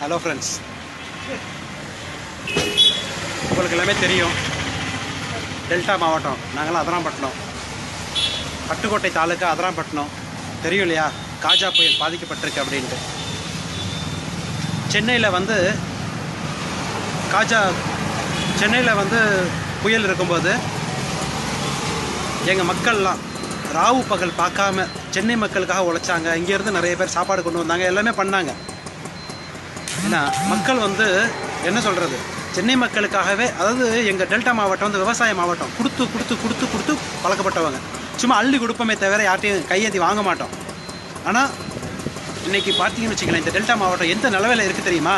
Hello friends உங்களுக்கு எல்லாமே தெரியும். டெல்டா மாவட்டம். நாங்களாம் அதராம்பட்டினம். பட்டுக்கோட்டை தாலுக்கா அதராம்பட்டினம். தெரியும் இல்லையா? காஜா புயல் பாதிக்கப்பட்டிருக்கு அப்படின்ட்டு. சென்னையில் வந்து காஜா சென்னையில் வந்து புயல் இருக்கும்போது எங்கள் மக்கள்லாம் ராவு பகல் பார்க்காம சென்னை மக்களுக்காக உழைச்சாங்க. இங்கேருந்து நிறைய பேர் சாப்பாடு கொண்டு வந்தாங்க. எல்லாமே பண்ணாங்க. ஏன்னா மக்கள் வந்து என்ன சொல்கிறது சென்னை மக்களுக்காகவே அதாவது எங்கள் டெல்டா மாவட்டம் வந்து விவசாய மாவட்டம். கொடுத்து கொடுத்து கொடுத்து கொடுத்து பழக்கப்பட்டவங்க. சும்மா அள்ளி கொடுப்போமே தவிர யார்ட்டையும் கையேந்தி வாங்க மாட்டோம். ஆனால் இன்றைக்கி பார்த்தீங்கன்னு வச்சுக்கலாம் இந்த டெல்டா மாவட்டம் எந்த நிலவையில் இருக்குது தெரியுமா?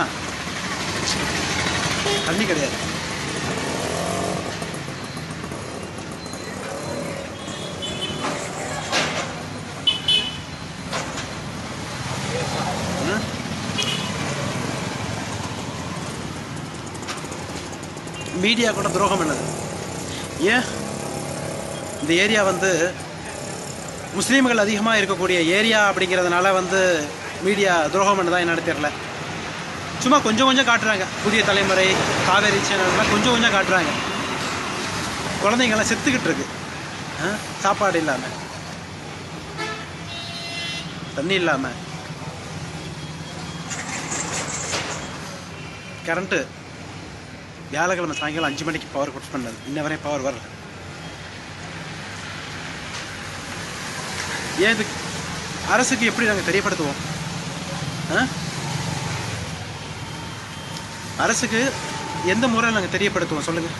தண்ணி கிடையாது. மீடியா கூட துரோகம் என்னது ஏன்? இந்த ஏரியா வந்து முஸ்லீம்கள் அதிகமாக இருக்கக்கூடிய ஏரியா அப்படிங்கிறதுனால வந்து மீடியா துரோகம் பண்ணதா என்னன்னு தெரில சும்மா கொஞ்சம் கொஞ்சம் காட்டுறாங்க. புதிய தலைமுறை காவேரி சேனல்லாம் கொஞ்சம் கொஞ்சம் காட்டுறாங்க. குழந்தைங்கள்லாம் செத்துக்கிட்டு இருக்கு. ஆ? சாப்பாடு இல்லாமல் தண்ணி இல்லாமல் கரண்ட்டு. வியாழக்கிழமை சாயங்காலம் அஞ்சு மணிக்கு பவர் கட் பண்ணது. இன்ன வரையும் பவர் வரல. ஏன் இது அரசுக்கு எப்படி நாங்கள் தெரியப்படுத்துவோம்? ஆ? அரசுக்கு எந்த முறையில் நாங்கள் தெரியப்படுத்துவோம் சொல்லுங்கள்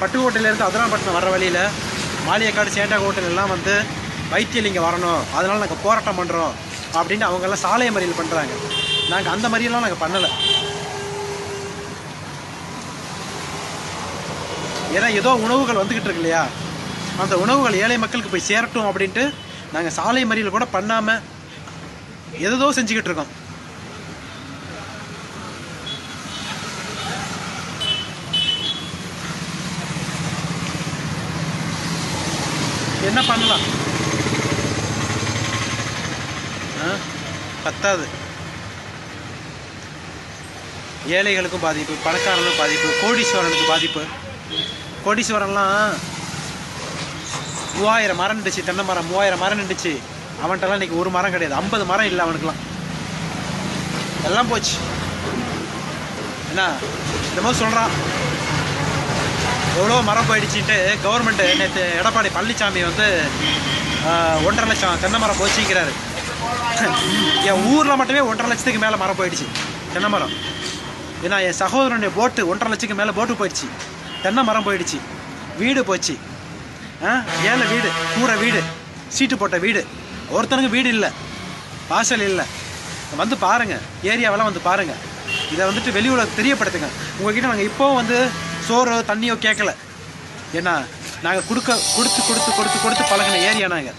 பட்டுக்கோட்டையிலேருந்து அதிராம்பட்டினம் வர வழியில் மாளியக்காடு சேண்டாக்கோட்டையில எல்லாம் வந்து வைத்தியல் இங்கே வரணும். அதனால் நாங்கள் போராட்டம் பண்ணுறோம் அப்படின்னு அவங்கெல்லாம் சாலை மறியல் பண்ணுறாங்க நாங்கள் அந்த மாதிரியெல்லாம் நாங்கள் பண்ணலை. ஏன்னா ஏதோ உணவுகள் வந்துக்கிட்டு இருக்கு இல்லையா? அந்த உணவுகள் ஏழை மக்களுக்கு போய் சேரட்டும் அப்படின்ட்டு நாங்கள் சாலை மறியல் கூட பண்ணாமல் எதோ செஞ்சுக்கிட்டு இருக்கோம். என்ன பண்ணலாம்? ஆ? பத்தாது. ஏழைகளுக்கும் பாதிப்பு பணக்காரர்களுக்கும் பாதிப்பு கோடீஸ்வரனுக்கு பாதிப்பு. கோடீஸ்வரன்லாம் மூவாயிரம் மரம் நின்றுச்சு தென்னை மரம் மூவாயிரம் மரம் நின்றுச்சு அவன்கிட்டலாம் இன்றைக்கி ஒரு மரம் கிடையாது ஐம்பது மரம் இல்லை அவனுக்குலாம் எல்லாம் போச்சு. என்ன? இந்த மாதிரி சொல்கிறான் எவ்வளோ மரம் போயிடுச்சுன்ட்டு கவர்மெண்ட்டு நேற்று எடப்பாடி பழனிசாமி வந்து ஒன்றரை லட்சம் தென்னை மரம் போச்சுங்கிறாரு. என் ஊரில் மட்டுமே ஒன்றரை லட்சத்துக்கு மேலே மரம் போயிடுச்சு தென்னை மரம். ஏன்னா என் சகோதரனுடைய போட்டு ஒன்றரை லட்சத்துக்கு மேலே போட்டு போயிடுச்சு. தென்னை மரம் போயிடுச்சு. வீடு போச்சு. ஆ ஏழை வீடு கூரை வீடு சீட்டு போட்ட வீடு. ஒருத்தனுக்கு வீடு இல்லை. வாசல் இல்லை. வந்து பாருங்கள் ஏரியாவெல்லாம் வந்து பாருங்கள் இதை வந்துட்டு வெளி உலக தெரியப்படுத்துங்க. உங்ககிட்ட நாங்கள் இப்போவும் வந்து சோறோ தண்ணியோ கேட்கல ஏன்னா நாங்கள் கொடுக்க கொடுத்து கொடுத்து கொடுத்து கொடுத்து பழகின ஏரியா நாங்கள்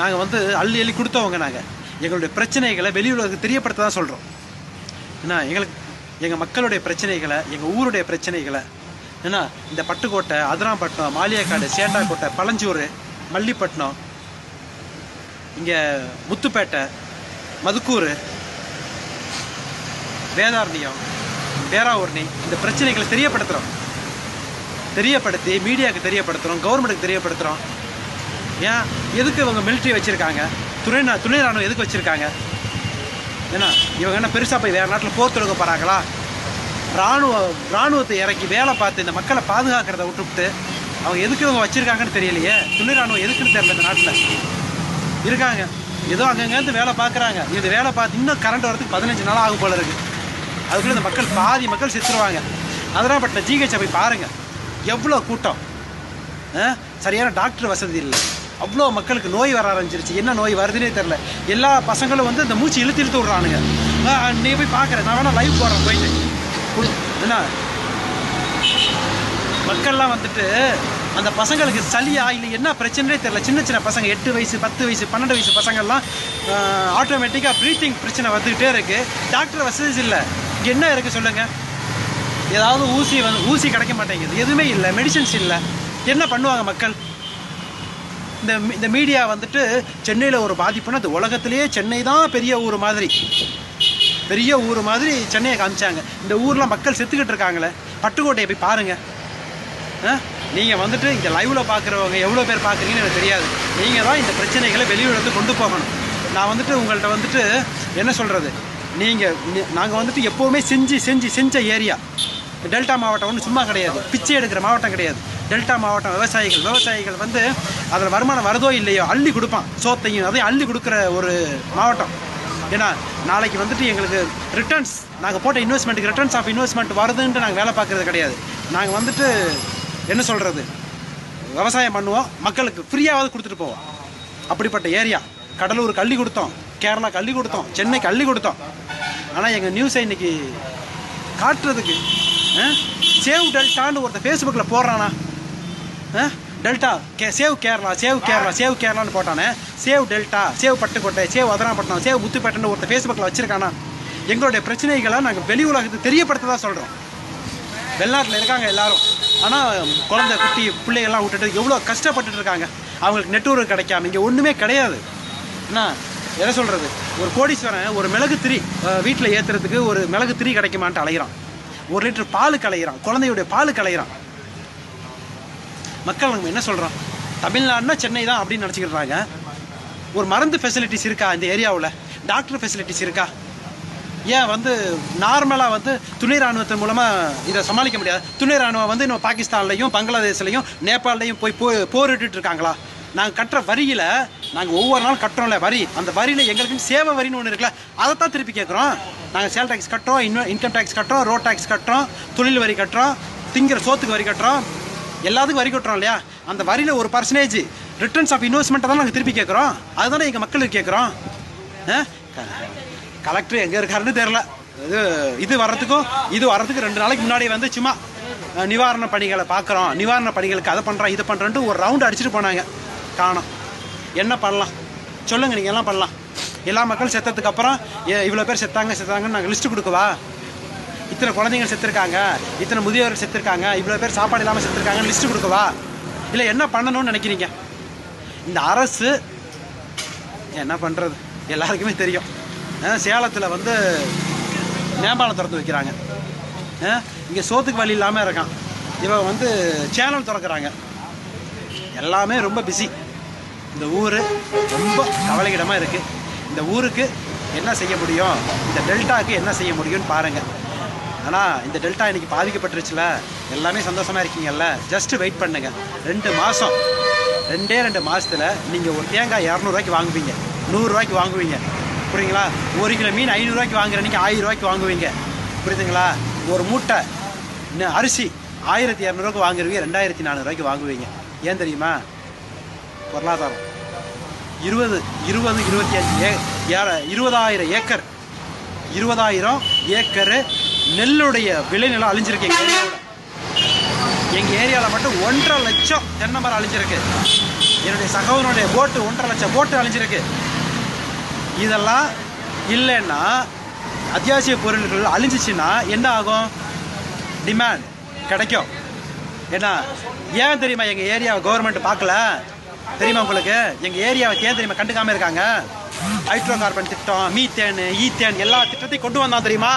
நாங்கள் வந்து அள்ளி அள்ளி கொடுத்தவங்க நாங்கள் எங்களுடைய பிரச்சனைகளை வெளி உலகத்துக்கு தெரியப்படுத்த தான் சொல்கிறோம் ஏன்னா எங்களுக்கு எங்கள் மக்களுடைய பிரச்சனைகளை எங்கள் ஊருடைய பிரச்சனைகளை ஏன்னா இந்த பட்டுக்கோட்டை அதிராம்பட்டினம் மாலியக்காடு சேட்டாக்கோட்டை பழஞ்சூர் மல்லிப்பட்டினம் இங்கே முத்துப்பேட்டை மதுக்கூர் வேதாரண்யம் பேராவூர்ணி இந்த பிரச்சனைகளை தெரியப்படுத்துகிறோம் தெரியப்படுத்தி மீடியாவுக்கு தெரியப்படுத்துகிறோம் கவர்மெண்ட்டுக்கு தெரியப்படுத்துகிறோம் ஏன்? எதுக்கு இவங்க மிலிட்ரி வச்சுருக்காங்க? துணை நா- துணை ராணுவம் எதுக்கு வச்சுருக்காங்க? ஏன்னா இவங்க என்ன பெருசாக போய் வேறு நாட்டில் போர் தொடுக்க போகிறாங்களா இராணுவ ராணுவத்தை இறக்கி வேலை பார்த்து இந்த மக்களை பாதுகாக்கிறத விட்டுவிட்டு அவங்க எதுக்கு இவங்க வச்சுருக்காங்கன்னு தெரியலையே? துணை ராணுவம் எதுக்குன்னு தெரியல இந்த நாட்டில். இருக்காங்க. ஏதோ அங்கங்கேருந்து வேலை பார்க்குறாங்க. இது வேலை பார்த்து இன்னும் கரண்ட் வரதுக்கு பதினஞ்சு நாள் ஆகும் போல இருக்குது அதுக்குள்ளே இந்த மக்கள் பாதி மக்கள் செத்துருவாங்க. அதெல்லாம் பட்ட ஜிஹெச்சை போய் பாருங்கள் எவ்வளோ கூட்டம்? சரியான டாக்டர் வசதி இல்லை. அவ்வளோ மக்களுக்கு நோய் வர ஆரம்பிச்சிருச்சு. என்ன நோய் வருதுன்னே தெரில எல்லா பசங்களும் வந்து இந்த மூச்சு இழுத்து இழுத்து விட்றானுங்க. நீ போய் பார்க்குறேன் நான் வேணால் லைவ் போடுறேன் போயிட்டு. என்ன? மக்கள்லாம் வந்துட்டு அந்த பசங்களுக்கு சளியா இல்லை என்ன பிரச்சனையே தெரில சின்ன சின்ன பசங்க எட்டு வயசு பத்து வயசு பன்னெண்டு வயசு பசங்கள்லாம் ஆட்டோமேட்டிக்காக ப்ரீத்திங் பிரச்சனை வந்துக்கிட்டே இருக்குது டாக்டர் வசதி இல்லை. இங்கே என்ன இருக்குது சொல்லுங்கள் ஏதாவது ஊசி வந்து ஊசி கிடைக்க மாட்டேங்குது. எதுவுமே இல்லை. மெடிசன்ஸ் இல்லை. என்ன பண்ணுவாங்க மக்கள்? இந்த மீ- இந்த மீடியா வந்துட்டு சென்னையில் ஒரு பாதிப்புனா அது உலகத்திலேயே சென்னை தான் பெரிய ஊர் மாதிரி. பெரிய ஊர் மாதிரி சென்னையை காமிச்சாங்க. இந்த ஊரில் மக்கள் செத்துக்கிட்டு இருக்காங்களே. பட்டுக்கோட்டையை போய் பாருங்கள் நீங்கள் வந்துட்டு இந்த லைவில் பார்க்குறவங்க எவ்வளோ பேர் பார்க்குறீங்கன்னு எனக்கு தெரியாது. நீங்கள் தான் இந்த பிரச்சனைகளை வெளியிடத்து கொண்டு போகணும். நான் வந்துட்டு உங்கள்கிட்ட வந்துட்டு என்ன சொல்கிறது நீங்கள் நாங்கள் வந்துட்டு எப்போவுமே செஞ்சு செஞ்சு செஞ்ச ஏரியா. டெல்டா மாவட்டம் ஒன்றும் சும்மா கிடையாது. பிச்சை எடுக்கிற மாவட்டம் கிடையாது. டெல்டா மாவட்டம் விவசாயிகள் விவசாயிகள் வந்து அதில் வருமானம் வருதோ இல்லையோ அள்ளி கொடுப்பான். சோத்தையும் அதையும் அள்ளி கொடுக்குற ஒரு மாவட்டம். ஏன்னா நாளைக்கு வந்துட்டு எங்களுக்கு ரிட்டர்ன்ஸ் நாங்கள் போட்ட இன்வெஸ்ட்மெண்ட்டுக்கு ரிட்டர்ன்ஸ் ஆஃப் இன்வெஸ்ட்மெண்ட் வருதுன்ட்டு நாங்கள் வேலை பார்க்குறது கிடையாது. நாங்கள் வந்துட்டு என்ன சொல்கிறது விவசாயம் பண்ணுவோம். மக்களுக்கு ஃப்ரீயாவது கொடுத்துட்டு போவோம். அப்படிப்பட்ட ஏரியா. கடலூர் கள்ளி கொடுத்தோம். கேரளா கள்ளி கொடுத்தோம். சென்னைக்கு அள்ளி கொடுத்தோம். ஆனால் எங்கள் நியூஸை இன்னைக்கு காட்டுறதுக்கு சேவ் டெல்டான்னு ஒருத்தர் ஃபேஸ்புக்கில் போடுறானா. Delta. K save Kerala save Kerala save கேரளான்னு போட்டானே. Save delta save Pattukkottai save Athanapattinam save முத்துப்பேட்டைன்னு ஒருத்தர் ஃபேஸ்புக்கில் வச்சிருக்கானா? எங்களுடைய பிரச்சனைகளை நாங்கள் வெளி உலகத்துக்கு தெரியப்படுத்த தான் சொல்கிறோம் வெளிநாட்டில் இருக்காங்க எல்லாரும். ஆனால் குழந்தை குட்டி பிள்ளைகள்லாம் விட்டுட்டு எவ்வளோ கஷ்டப்பட்டுட்டு இருக்காங்க. அவங்களுக்கு நெட்வொர்க் கிடைக்காம இங்கே ஒன்றுமே கிடையாது. என்ன? என்ன சொல்கிறது ஒரு கோடீஸ்வரன் ஒரு மிளகு திரி வீட்டில் ஏற்றுறதுக்கு ஒரு மிளகு திரி கிடைக்குமான்ட்டு அலைகிறான் ஒரு லிட்டர் பாலுக்கு அலைகிறான் குழந்தையுடைய பாலுக்கு அலைகிறான் மக்கள் நம்ம என்ன சொல்கிறோம் தமிழ்நாடுனா சென்னை தான் அப்படின்னு நினச்சிக்கிறாங்க ஒரு மருந்து ஃபெசிலிட்டிஸ் இருக்கா இந்த ஏரியாவில்? டாக்டர் ஃபெசிலிட்டிஸ் இருக்கா? ஏன் வந்து நார்மலாக வந்து துணை ராணுவத்தின் மூலமாக இதை சமாளிக்க முடியாது? துணை ராணுவம் வந்து இன்னும் பாகிஸ்தான்லையும் பங்களாதேஷ்லையும் நேபாளையும் போய் போ போரிட்டுட்டு இருக்காங்களா? நாங்கள் கட்டுற வரியில் நாங்கள் ஒவ்வொரு நாள் கட்டுறோம்ல வரி. அந்த வரியில் எங்களுக்கு சேவை வரின்னு ஒன்று இருக்குல்ல அதை தான் திருப்பி கேட்குறோம். நாங்கள் சேல் டேக்ஸ் கட்டுறோம் இன்னும் இன்கம் டேக்ஸ் கட்டுறோம் ரோட் டேக்ஸ் கட்டுறோம் தொழில் வரி கட்டுறோம் திங்கிற சோத்துக்கு வரி கட்டுறோம். எல்லாத்துக்கும் வரி கட்டுறோம் இல்லையா? அந்த வரியில் ஒரு பர்சன்டேஜ் ரிட்டர்ன்ஸ் ஆஃப் இன்வெஸ்ட்மெண்ட்டை தான் நாங்கள் திருப்பி கேட்குறோம். அதுதானே எங்கள் மக்களுக்கு கேட்குறோம். கலெக்டர் எங்கே இருக்காருன்னு தெரில இது இது வர்றதுக்கும் இது வர்றதுக்கு ரெண்டு நாளைக்கு முன்னாடி வந்து சும்மா நிவாரண பணிகளை பார்க்குறோம். நிவாரண பணிகளுக்கு அதை பண்ணுறோம் இதை பண்ணுறோன்ட்டு ஒரு ரவுண்டு அடிச்சுட்டு போனாங்க. காணோம். என்ன பண்ணலாம்? சொல்லுங்கள் நீங்கள் எல்லாம் பண்ணலாம்? எல்லா மக்களும் செத்ததுக்கு அப்புறம் இவ்வளோ பேர் செத்தாங்க செத்தாங்கன்னு நாங்கள் லிஸ்ட்டு கொடுக்கவா? இத்தனை குழந்தைங்க செத்துருக்காங்க இத்தனை முதியோர்கள் செத்துருக்காங்க இவ்வளோ பேர் சாப்பாடு இல்லாமல் செத்துருக்காங்கன்னு லிஸ்ட்டு கொடுக்கவா இல்லை என்ன பண்ணணும்னு நினைக்கிறீங்க? இந்த அரசு என்ன பண்ணுறது எல்லாருக்குமே தெரியும். சேலத்தில் வந்து மேம்பாலம் திறந்து வைக்கிறாங்க. இங்கே சோத்துக்கு வழி இல்லாமல் இருக்கான். இவன் வந்து சேனல் திறக்கிறாங்க. எல்லாமே ரொம்ப பிஸி இந்த ஊர் ரொம்ப கவலைக்கிடமாக இருக்குது இந்த ஊருக்கு என்ன செய்ய முடியும்? இந்த டெல்டாவுக்கு என்ன செய்ய முடியும்னு பாருங்கள் ஆனால் இந்த டெல்டா இன்னைக்கு பாதிக்கப்பட்டுருச்சுல. எல்லாமே சந்தோஷமாக இருக்கீங்கல்ல. ஜஸ்ட் வெயிட் பண்ணுங்க. ரெண்டு மாதம் ரெண்டே ரெண்டு மாதத்தில் நீங்கள் ஒரு தேங்காய் இரநூறுவாய்க்கு வாங்குவீங்க. நூறுரூவாய்க்கு வாங்குவீங்க. புரியுங்களா ஒரு கிலோ மீன் ஐநூறுரூவாய்க்கு வாங்குற அன்றைக்கி ஆயிரம் வாங்குவீங்க. புரியுதுங்களா? ஒரு மூட்டை அரிசி ஆயிரத்தி இரநூறுவாய்க்கு வாங்குறவங்க ரெண்டாயிரத்தி நானூறுரூவாய்க்கு வாங்குவீங்க. ஏன் தெரியுமா? பொருளாதாரம். இருபது இருபது இருபத்தி அஞ்சு ஏ ஏ- இருபதாயிரம் ஏக்கர். இருபதாயிரம் ஏக்கரு நெல்லுடைய விளைநிலம் அழிஞ்சிருக்கு எங்கள் ஏரியாவில். எங்கள் ஏரியாவில் மட்டும் ஒன்றரை லட்சம் தென்னை மரம் அழிஞ்சிருக்கு. என்னுடைய சகோதரனுடைய போட்டு ஒன்றரை லட்சம் போட்டு அழிஞ்சிருக்கு. இதெல்லாம் இல்லைன்னா அத்தியாவசிய பொருட்கள் அழிஞ்சிச்சின்னா என்ன ஆகும்? டிமாண்ட் கிடைக்கும். ஏன்னா ஏன் தெரியுமா எங்கள் ஏரியாவை கவர்மெண்ட் பார்க்கல? தெரியுமா உங்களுக்கு? எங்கள் ஏரியாவை ஏன் தெரியுமா கண்டுக்காமல் இருக்காங்க? ஹைட்ரோ கார்பன் திட்டம் மீத்தேன் ஈத்தேன் எல்லா திட்டத்தையும் கொண்டு வந்தான் தெரியுமா?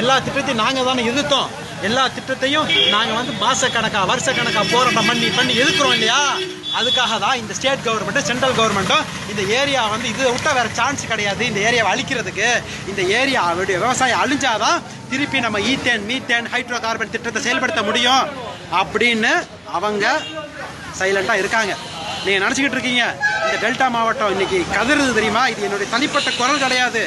எல்லா திட்டத்தையும் நாங்கள் தானே எதிர்த்தோம். எல்லா திட்டத்தையும் நாங்கள் வந்து மாசக்கணக்கா வருஷக்கணக்கா போராட்டம் பண்ணி பண்ணி எதிர்க்கிறோம் இல்லையா? அதுக்காக தான் இந்த ஸ்டேட் கவர்மெண்ட்டும் சென்ட்ரல் கவர்மெண்ட்டும் இந்த ஏரியா வந்து இதை விட்டால் வேறு சான்ஸ் கிடையாது. இந்த ஏரியாவை அழிக்கிறதுக்கு இந்த ஏரியாவுடைய விவசாயம் அழிஞ்சாதான் திருப்பி நம்ம ஈத்தேன் மீத்தேன் ஹைட்ரோ கார்பன் திட்டத்தை செயல்படுத்த முடியும் அப்படின்னு அவங்க சைலண்ட்டாக இருக்காங்க. நீங்கள் நினச்சிக்கிட்டு இருக்கீங்க இந்த டெல்டா மாவட்டம் இன்னைக்கு கதறுது தெரியுமா? இது என்னுடைய தனிப்பட்ட குரல் கிடையாது.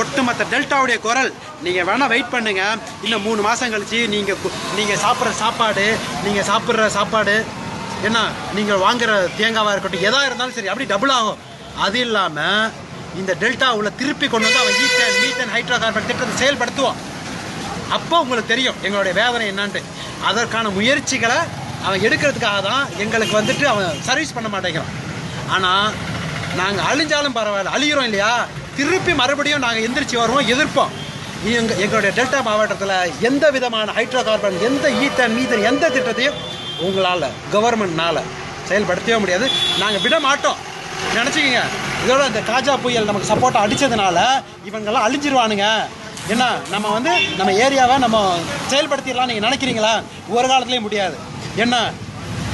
ஒட்டுமொத்த டெல்டாவுடைய குரல். நீங்கள் வேணால் வெயிட் பண்ணுங்கள் இன்னும் மூணு மாதம் கழித்து நீங்கள் நீங்கள் சாப்பிட்ற சாப்பாடு நீங்கள் சாப்பிட்ற சாப்பாடு என்ன நீங்கள் வாங்குற தேங்காவாக இருக்கட்டும் எதாக இருந்தாலும் சரி அப்படி டபுள் ஆகும். அது இல்லாமல் இந்த டெல்டாவில் திருப்பி கொண்டு வந்து அவன் ஈத்தன் மீத்தன் ஹைட்ரோ கார்பன் திட்டத்தை செயல்படுத்துவோம் அப்போ உங்களுக்கு தெரியும் எங்களுடைய வேதனை என்னான்ட்டு. அதற்கான முயற்சிகளை அவன் எடுக்கிறதுக்காக தான் எங்களுக்கு வந்துட்டு அவன் சர்வீஸ் பண்ண மாட்டேங்கிறான். ஆனால் நாங்கள் அழிஞ்சாலும் பரவாயில்ல அழிகிறோம் இல்லையா? திருப்பி மறுபடியும் நாங்கள் எந்திரிச்சு வருவோம் எதிர்ப்போம். எங்கள் எங்களுடைய டெல்டா மாவட்டத்தில் எந்த விதமான ஹைட்ரோ கார்பன் எந்த ஈத்தன் மீதன் எந்த திட்டத்தையும் உங்களால் கவர்மெண்ட்னால் செயல்படுத்தவே முடியாது. நாங்கள் விட மாட்டோம். நினச்சிக்கிங்க. இதோட இந்த காஜா புயல் நமக்கு சப்போர்ட்டாக அடித்ததுனால இவங்கெல்லாம் அழிஞ்சிருவானுங்க. என்ன நம்ம வந்து நம்ம ஏரியாவை நம்ம செயல்படுத்திடலாம் நீங்கள் நினைக்கிறீங்களா? ஒரு காலத்துலேயும் முடியாது. என்ன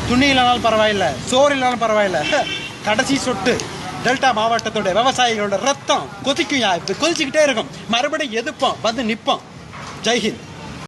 துணி இல்லைனாலும் பரவாயில்லை சோறு இல்லைனாலும் பரவாயில்லை. கடைசி சொட்டு. டெல்டா மாவட்டத்தோட விவசாயிகளோட ரத்தம் கொதிக்கும் கொதிச்சுக்கிட்டே இருக்கும். மறுபடியும் எதிர்ப்போம் வந்து நிற்போம் ஜெய்ஹிந்த்.